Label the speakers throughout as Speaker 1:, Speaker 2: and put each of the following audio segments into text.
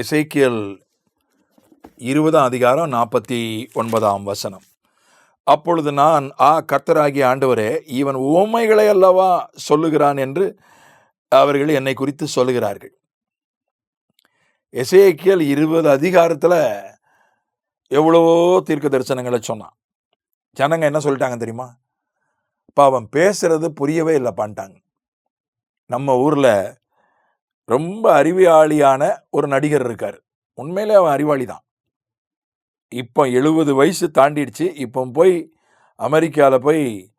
Speaker 1: எசைக்கியல் இருபதாம் அதிகாரம் நாற்பத்தி ஒன்பதாம் வசனம். அப்பொழுது நான் ஆ கர்த்தராகிய ஆண்டவரே இவன் உவமைகளை அல்லவா சொல்லுகிறான்? என்று அவர்கள் என்னை குறித்து சொல்லுகிறார்கள். எசேக்கியல் இருபது அதிகாரத்தில் எவ்வளவோ தீர்க்க தரிசனங்களை சொன்னான். ஜனங்க என்ன சொல்லிட்டாங்க தெரியுமா? இப்போ அவன் பேசுறது புரியவே இல்லைப்பான்ட்டாங்க. நம்ம ஊரில் ரொம்ப அறிவாளியான ஒரு நடிகர் இருக்கார். உண்மையிலே அவன் அறிவாளி தான் இப்போ எழுபது வயசு தாண்டிடுச்சு. இப்போ போய் அமெரிக்காவில் போய்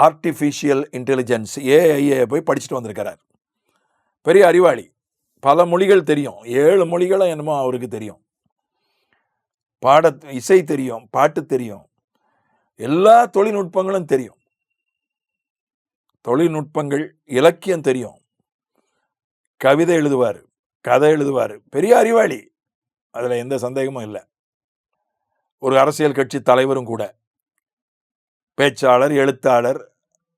Speaker 1: ஆர்டிஃபிஷியல் இன்டெலிஜென்ஸ் ஏஐஏ போய் படிச்சுட்டு வந்திருக்கிறார். பெரிய அறிவாளி. பல மொழிகள் தெரியும். ஏழு மொழிகளும் என்னமோ அவருக்கு தெரியும். பாட இசை தெரியும் பாட்டு தெரியும். எல்லா தொழில்நுட்பங்களும் தெரியும். தொழில்நுட்பங்கள் இலக்கியம் தெரியும். கவிதை எழுதுவார் கதை எழுதுவார். பெரிய அறிவாளி. அதில் எந்த சந்தேகமும் இல்லை. ஒரு அரசியல் கட்சி தலைவரும் கூட. பேச்சாளர் எழுத்தாளர்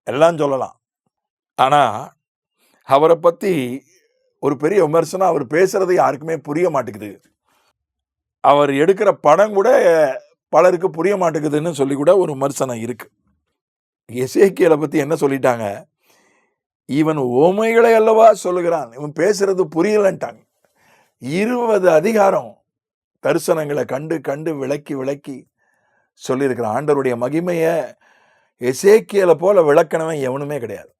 Speaker 1: எல்லாம் சொல்லலாம். ஆனால் அவரை பற்றி ஒரு பெரிய விமர்சனம் அவர் பேசுகிறது யாருக்குமே புரிய மாட்டேங்குது. அவர் எடுக்கிற படம் கூட பலருக்கு புரிய மாட்டேங்குதுன்னு சொல்லி கூட ஒரு விமர்சனம் இருக்குது எசேக்கியலை பற்றி என்ன சொல்லிட்டாங்க? இவன் ஓமைகளை அல்லவா சொல்லுகிறான்? இவன் பேசுறது புரியலன்ட்டாங்க இருபது அதிகாரம் தரிசனங்களை கண்டு கண்டு விளக்கி விளக்கி சொல்லியிருக்கிறான். ஆண்டருடைய மகிமையை எசேக்கியலை போல விளக்கணவன் எவனுமே கிடையாது.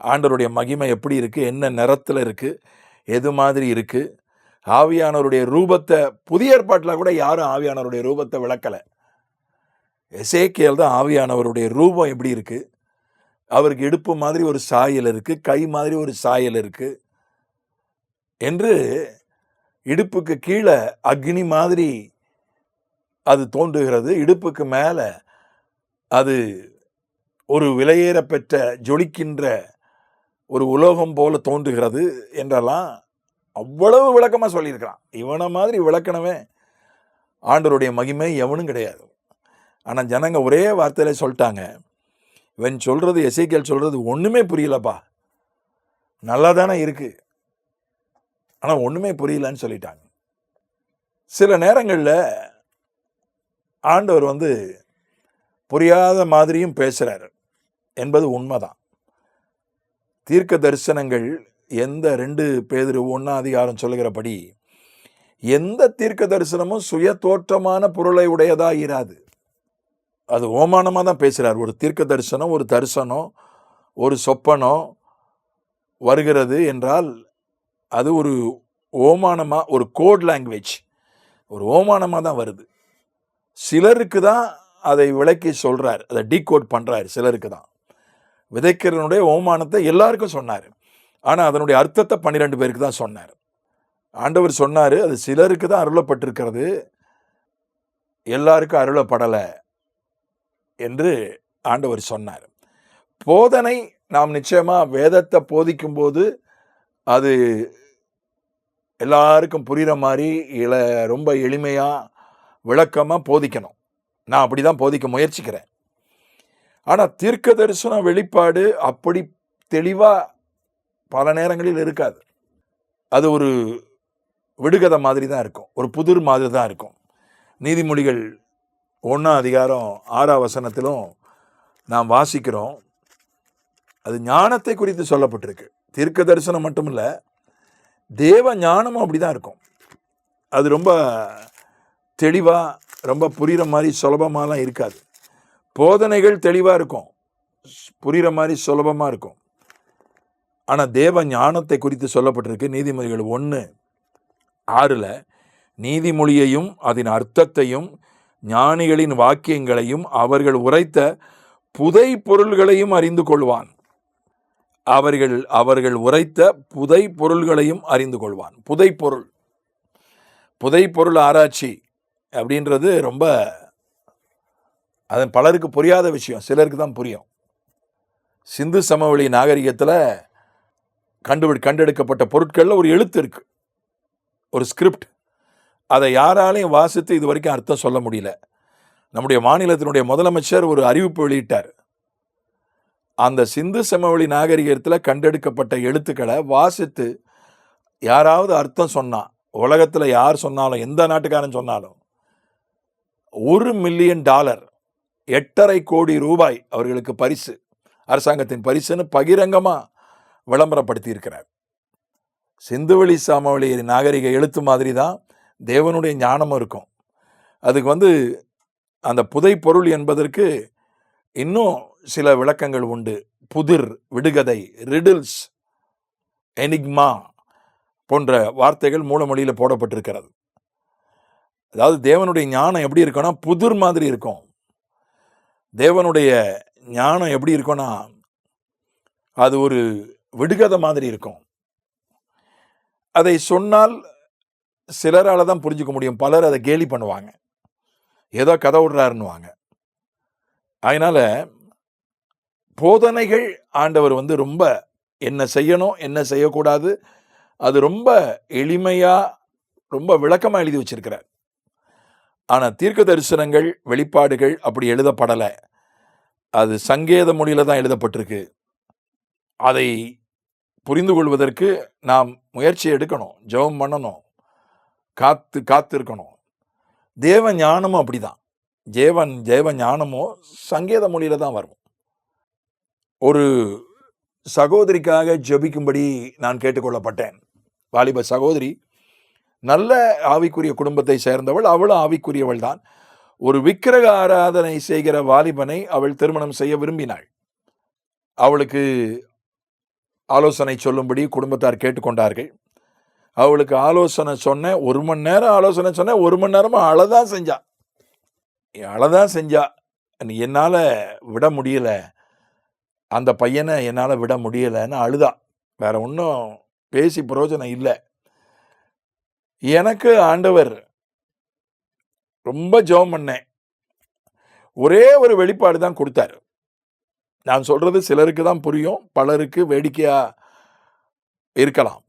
Speaker 1: ஆண்டருடைய மகிமை எப்படி இருக்குது என்ன நிறத்தில் இருக்குது எது மாதிரி இருக்குது ஆவியானவருடைய ரூபத்தை புதிய ஏற்பாட்டில் கூட யாரும் ஆவியானவருடைய ரூபத்தை விளக்கலை. எசேக்கியல் தான் ஆவியானவருடைய ரூபம் எப்படி இருக்குது அவருக்கு இடுப்பு மாதிரி ஒரு சாயல் இருக்குது கை மாதிரி ஒரு சாயல் இருக்குது என்று இடுப்புக்கு கீழே அக்னி மாதிரி அது தோன்றுகிறது. இடுப்புக்கு மேலே அது ஒரு விலையேற பெற்ற ஜொலிக்கின்ற ஒரு உலோகம் போல தோன்றுகிறது என்றெல்லாம் அவ்வளவு விளக்கமாக சொல்லியிருக்கிறான். இவனை மாதிரி விளக்கணவே ஆண்டவருடைய மகிமை எவனும் கிடையாது. ஆனால் ஜனங்க ஒரே வார்த்தையில் சொல்லிட்டாங்க இவன் சொல்றது எசைக்கல் சொல்றது ஒண்ணுமே புரியலப்பா. நல்லா தானே இருக்கு. ஆனால் ஒண்ணுமே புரியலன்னு சொல்லிட்டாங்க. சில நேரங்களில் ஆண்டவர் வந்து புரியாத மாதிரியும் பேசுறாரு. என்பது உண்மைதான். தீர்க்க தரிசனங்கள் எந்த ரெண்டு பேதிரு ஒன்னா அதிகாரம் சொல்லுகிறபடி எந்த தீர்க்க தரிசனமும் சுய தோற்றமான பொருளை உடையதா இராது. அது ஓமானமாக தான் பேசுகிறார் ஒரு தீர்க்க தரிசனம் ஒரு தரிசனம் ஒரு சொப்பனம் வருகிறது என்றால் அது ஒரு ஓமானமாக ஒரு கோட் லாங்குவேஜ் ஒரு ஓமானமாக தான் வருது. சிலருக்கு தான் அதை விளக்கி சொல்கிறார் அதை டீகோட் பண்ணுறாரு சிலருக்கு தான். விதைக்கிறனுடைய ஓமானத்தை எல்லாருக்கும் சொன்னார். ஆனால் அதனுடைய அர்த்தத்தை பன்னிரெண்டு பேருக்கு தான் சொன்னார். ஆண்டவர் சொன்னார் அது சிலருக்கு தான் அருளப்பட்டிருக்கிறது. எல்லாருக்கும் அருளப்படலை. என்று ஆண்டவர் சொன்னார். போதனை நாம் நிச்சயமாக வேதத்தை போதிக்கும் போது அது எல்லாருக்கும் புரிகிற மாதிரி இல ரொம்ப எளிமையாக விளக்கமாக போதிக்கணும். நான் அப்படி தான் போதிக்க முயற்சிக்கிறேன். ஆனால் தீர்க்க தரிசன வெளிப்பாடு அப்படி தெளிவாக பல நேரங்களில் இருக்காது. அது ஒரு விடுகதை மாதிரி தான் இருக்கும். ஒரு புதிர் மாதிரி தான் இருக்கும். நீதிமொழிகள் ஒன்றாம் அதிகாரம் ஆறாம் வசனத்திலும் நாம் வாசிக்கிறோம். அது ஞானத்தை குறித்து சொல்லப்பட்டிருக்கு. தீர்க்க தரிசனம் மட்டும் இல்லை தேவ ஞானமும் அப்படி தான் இருக்கும். அது ரொம்ப தெளிவாக ரொம்ப புரிகிற மாதிரி சுலபமாலாம் இருக்காது. போதனைகள் தெளிவாக இருக்கும். புரிகிற மாதிரி சுலபமாக இருக்கும். ஆனால் தேவ ஞானத்தை குறித்து சொல்லப்பட்டிருக்கு நீதிமொழிகள் ஒன்று ஆறில் நீதிமொழியையும் அதன் அர்த்தத்தையும் ஞானிகளின் வாக்கியங்களையும் அவர்கள் உரைத்த புதை பொருள்களையும் அறிந்து கொள்வான் அவர்கள் அவர்கள் உரைத்த புதை பொருள்களையும் அறிந்து கொள்வான் புதை பொருள் புதை பொருள் ஆராய்ச்சி அப்படின்றது ரொம்ப அதன் பலருக்கு புரியாத விஷயம். சிலருக்கு தான் புரியும். சிந்து சமவெளி நாகரிகத்தில் கண்டுபிடி கண்டெடுக்கப்பட்ட பொருட்களில் ஒரு எழுத்து இருக்குது ஒரு ஸ்கிரிப்ட். அதை யாராலையும் வாசித்து இது வரைக்கும் அர்த்தம் சொல்ல முடியல. நம்முடைய மாநிலத்தினுடைய முதலமைச்சர் ஒரு அறிவிப்பு வெளியிட்டார். அந்த சிந்து சமவெளி நாகரிகத்தில் கண்டெடுக்கப்பட்ட எழுத்துக்களை வாசித்து யாராவது அர்த்தம் சொன்னால் உலகத்தில் யார் சொன்னாலும் எந்த நாட்டுக்காரன் சொன்னாலும் ஒரு மில்லியன் டாலர் எட்டரை கோடி ரூபாய் அவர்களுக்கு பரிசு அரசாங்கத்தின் பரிசுன்னு பகிரங்கமாக விளம்பரப்படுத்தியிருக்கிறார். சிந்துவெளி சாமவெளி நாகரிக எழுத்து மாதிரி தான் தேவனுடைய ஞானமும் இருக்கும். அதுக்கு வந்து அந்த புதை பொருள் என்பதற்கு இன்னும் சில விளக்கங்கள் உண்டு. புதிர் விடுகதை ரிடில்ஸ் எனிக்மா போன்ற வார்த்தைகள் மூலமொழியில் போடப்பட்டிருக்கிறது. அதாவது தேவனுடைய ஞானம் எப்படி இருக்கும்னா புதிர் மாதிரி இருக்கும். தேவனுடைய ஞானம் எப்படி இருக்கும்னா அது ஒரு விடுகதை மாதிரி இருக்கும். அதை சொன்னால் சிலரால் தான் புரிஞ்சுக்க முடியும். பலர் அதை கேலி பண்ணுவாங்க. ஏதோ கதை விடுறாருன்னுவாங்க. அதனால் போதனைகள் ஆண்டவர் வந்து ரொம்ப என்ன செய்யணும் என்ன செய்யக்கூடாது அது ரொம்ப எளிமையாக ரொம்ப விளக்கமாக எழுதி வச்சிருக்கிறார். ஆனால் தீர்க்க தரிசனங்கள் வெளிப்பாடுகள் அப்படி எழுதப்படலை. அது சங்கேத மொழியில் தான் எழுதப்பட்டிருக்கு. அதை புரிந்து கொள்வதற்கு நாம் முயற்சி எடுக்கணும். ஜெபம் பண்ணணும். காத்து காத்து இருக்கணும் தேவ ஞானமும் அப்படிதான். ஜேவன் தேவ ஞானமும் சங்கேத மொழியில் தான் வரும். ஒரு சகோதரிக்காக ஜபிக்கும்படி நான் கேட்டுக்கொள்ளப்பட்டேன். வாலிப சகோதரி நல்ல ஆவிக்குரிய குடும்பத்தை சேர்ந்தவள் அவளும் ஆவிக்குரியவள் தான். ஒரு விக்கிரக ஆராதனை செய்கிற வாலிபனை அவள் திருமணம் செய்ய விரும்பினாள். அவளுக்கு ஆலோசனை சொல்லும்படி குடும்பத்தார் கேட்டுக்கொண்டார்கள். அவளுக்கு ஆலோசனை சொன்னேன் ஒரு மணி நேரம் ஆலோசனை சொன்னேன் ஒரு மணி நேரமாக அழதான் செஞ்சா. அழதான் செஞ்சா நீ விட முடியல. அந்த பையனை என்னால் விட முடியலன்னு அழுதா. வேற ஒன்றும் பேசி பிரயோஜனம் இல்லை. எனக்கு ஆண்டவர் ரொம்ப ஜெபம் பண்ணேன். ஒரே ஒரு வெளிப்பாடு தான் கொடுத்தாரு. நான் சொல்கிறது சிலருக்கு தான் புரியும் பலருக்கு வேடிக்கையாக இருக்கலாம்.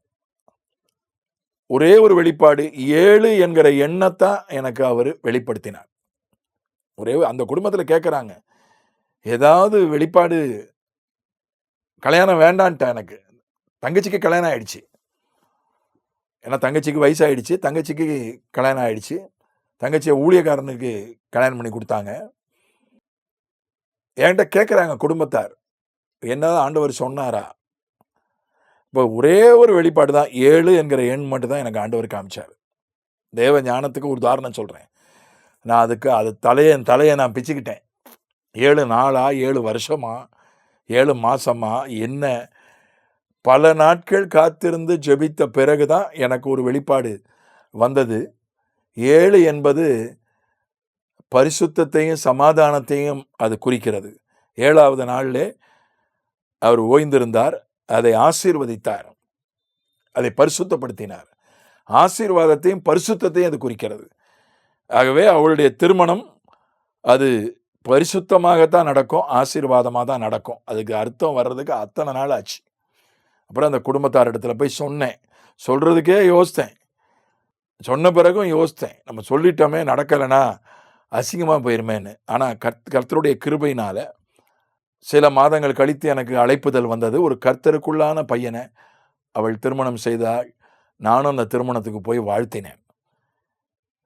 Speaker 1: ஒரே ஒரு வெளிப்பாடு ஏழு என்கிற எண்ணத்தான் எனக்கு அவர் வெளிப்படுத்தினார். ஒரே அந்த குடும்பத்தில் கேட்குறாங்க ஏதாவது வெளிப்பாடு கல்யாணம் வேண்டான்ட்டேன் எனக்கு. தங்கச்சிக்கு கல்யாணம் ஆயிடுச்சு. ஏன்னா தங்கச்சிக்கு வயசாயிடுச்சு தங்கச்சிக்கு கல்யாணம் ஆயிடுச்சு தங்கச்சியை ஊழியக்காரனுக்கு கல்யாணம் பண்ணி கொடுத்தாங்க. என்கிட்ட கேட்குறாங்க குடும்பத்தார் என்னதான் ஆண்டவர் சொன்னாரா? இப்போ ஒரே ஒரு வெளிப்பாடு தான் ஏழு என்கிற எண் மட்டும் தான் எனக்கு ஆண்டவர் காமிச்சார். தேவ ஞானத்துக்கு ஒரு உதாரணம் சொல்கிறேன் நான் அதுக்கு அது தலையை தலையை நான் பிச்சுக்கிட்டேன். ஏழு நாளாக ஏழு வருஷமா ஏழு மாதமாக என்ன? பல நாட்கள் காத்திருந்து ஜெபித்த பிறகு தான் எனக்கு ஒரு வெளிப்பாடு வந்தது. ஏழு என்பது பரிசுத்தத்தையும் சமாதானத்தையும் அது குறிக்கிறது. ஏழாவது நாளிலே அவர் ஓய்ந்திருந்தார். அதை ஆசீர்வதித்தார். அதை பரிசுத்தப்படுத்தினார். ஆசீர்வாதத்தையும் பரிசுத்தத்தையும் அது குறிக்கிறது. ஆகவே அவளுடைய திருமணம் அது பரிசுத்தமாகத்தான் நடக்கும் ஆசீர்வாதமாக தான் நடக்கும். அதுக்கு அர்த்தம் வர்றதுக்கு அத்தனை நாள் ஆச்சு. அப்புறம் அந்த குடும்பத்தார் இடத்துல போய் சொன்னேன். சொல்கிறதுக்கே யோசித்தேன். சொன்ன பிறகும் யோசித்தேன். நம்ம சொல்லிட்டோமே நடக்கலைன்னா அசிங்கமாக போயிருமேன்னு. ஆனால் கர்த் கர்த்தருடைய கிருபையினால் சில மாதங்கள் கழித்து எனக்கு அழைப்புதல் வந்தது. ஒரு கர்த்தருக்குள்ளான பையனை அவள் திருமணம் செய்தாள் நானும் அந்த திருமணத்துக்கு போய் வாழ்த்தினேன்.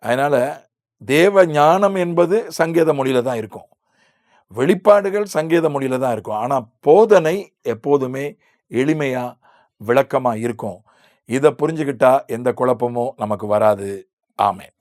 Speaker 1: அதனால் தேவ ஞானம் என்பது சங்கேத மொழியில் தான் இருக்கும். வெளிப்பாடுகள் சங்கேத மொழியில் தான் இருக்கும். ஆனால் போதனை எப்போதுமே எளிமையாக விளக்கமாக இருக்கும். இதை புரிஞ்சுக்கிட்டா எந்த குழப்பமும் நமக்கு வராது. ஆமேன்.